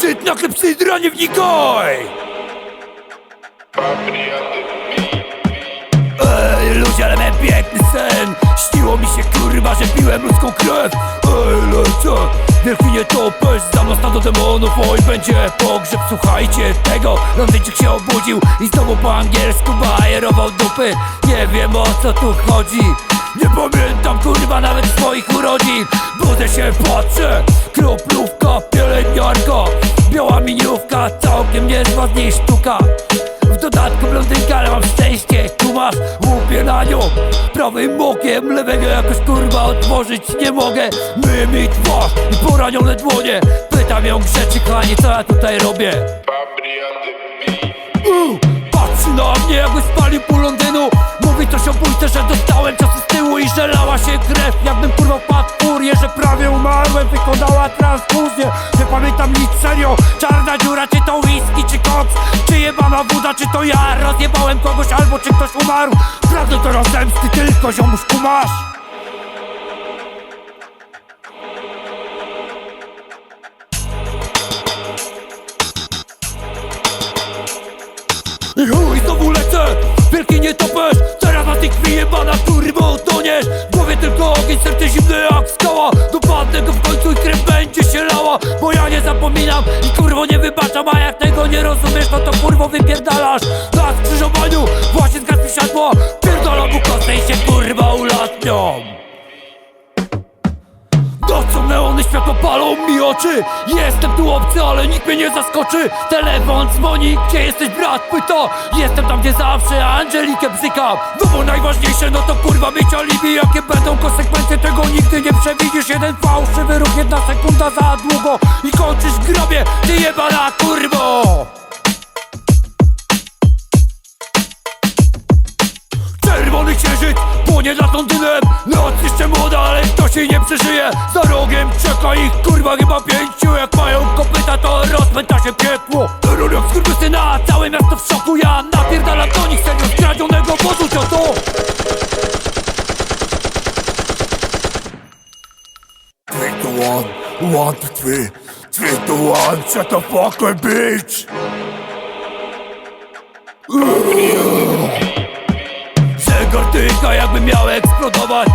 Niko! Starożytna klepsydra, nie wnikaj! Ej, ludzie, ale miałem piękny sen. Śniło mi się kurwa, że piłem ludzką krew. Ej, lecę. Wielki topesz, za mną stado demonów Oj, będzie pogrzeb, słuchajcie tego. Londyńczyk się obudził i znowu po angielsku bajerował dupy. Nie wiem o co tu chodzi. Nie pamiętam całkiem niezła z niej sztuka. W dodatku blondynka, ale mam szczęście. Kumasz, łupię na nią. Prawym okiem, lewego jakoś kurwa otworzyć nie mogę. Myję mi twarz i poranione dłonie. Pytam ją grzeczy, kochanie, co ja tutaj robię? U, Patrzy na mnie jakby spalił pół Londynu. Mówi coś o bójce, że dostałem czasy z tyłu I że lała się krew, jakbym kurwa padł czy to ja. Rozjebałem kogoś, albo czy ktoś umarł. Pragnę teraz zemsty, tylko ziomuś kumasz I chuj, znowu lecę, wielki nietoperz. Teraz na tej krwi jebana kurwa utoniesz W głowie tylko ogień, serce zimne jak skała Dopadnę go w końcu i krew będzie się lała. Bo ja nie zapominam i kurwo nie wybaczam A rozumiesz, no to kurwo wypierdalasz. Na skrzyżowaniu właśnie zgasł mi światło. Pierdolam mu kostę się kurwa ulatnią. Nocą neony światło palą mi oczy. Jestem tu obcy, ale nikt mnie nie zaskoczy. Telefon dzwoni, gdzie jesteś brat? Pyta Jestem tam gdzie zawsze, Angelikę bzyka No bo najważniejsze, no to kurwa mieć alibi. Jakie będą konsekwencje, tego nigdy nie przewidzisz. Jeden fałszywy ruch, jedna sekunda za długo. I kończysz grobie, ty jebana kurwo Czerwony księżyc płonie nad Londynem Noc jeszcze młoda, ale kto się nie przeżyje. Za rogiem czeka ich kurwa chyba pięciu. Jak mają kopyta to rozpęta się piekło. Terror jak skurwysyna, całe miasto w szoku. Ja napierdalam do nich serio skradzionego wozu co to. To one, one to three. Three to one, shut the fuck up bitch Zegar tyka jakby miał eksplodować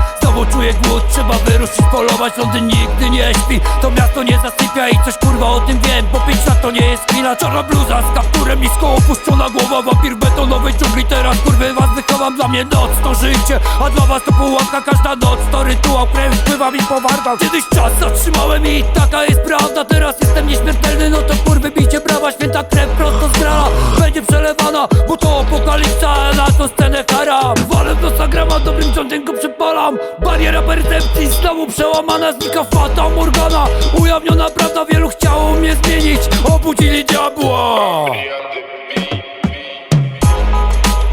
trzeba wyruszyć polować Londyn nigdy nie śpi, to miasto nie zasypia I coś kurwa o tym wiem, bo pięć lat to nie jest chwila. Czarna bluza z kapturem, nisko opuszczona głowa Wampir betonowej dżungli, teraz kurwy was wychowam Dla mnie noc to życie, a dla was to pułapka Każda noc to rytuał, krew wpływa mi po wargach. Kiedyś czas zatrzymałem i taka jest prawda Teraz jestem nieśmiertelny, no to kurwy bicie brawa Święta krew prosto z grala, będzie przelewana Bo to apokalipsa, na to scenę kara Walę w nosa grama, dobrym ciągiem go przepalam. Bariera percepcji znowu przełamana Znika fata Morgana. Ujawniona prawda, wielu chciało mnie zmienić. Obudzili diabła.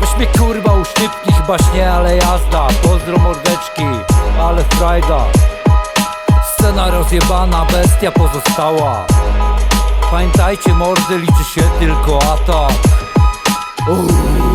Weź mnie kurwa uszczypki, chyba nie, ale jazda. Pozdro mordeczki, ale frajda. Scena rozjebana, bestia pozostała. Pamiętajcie mordy, liczy się tylko atak. Uuu.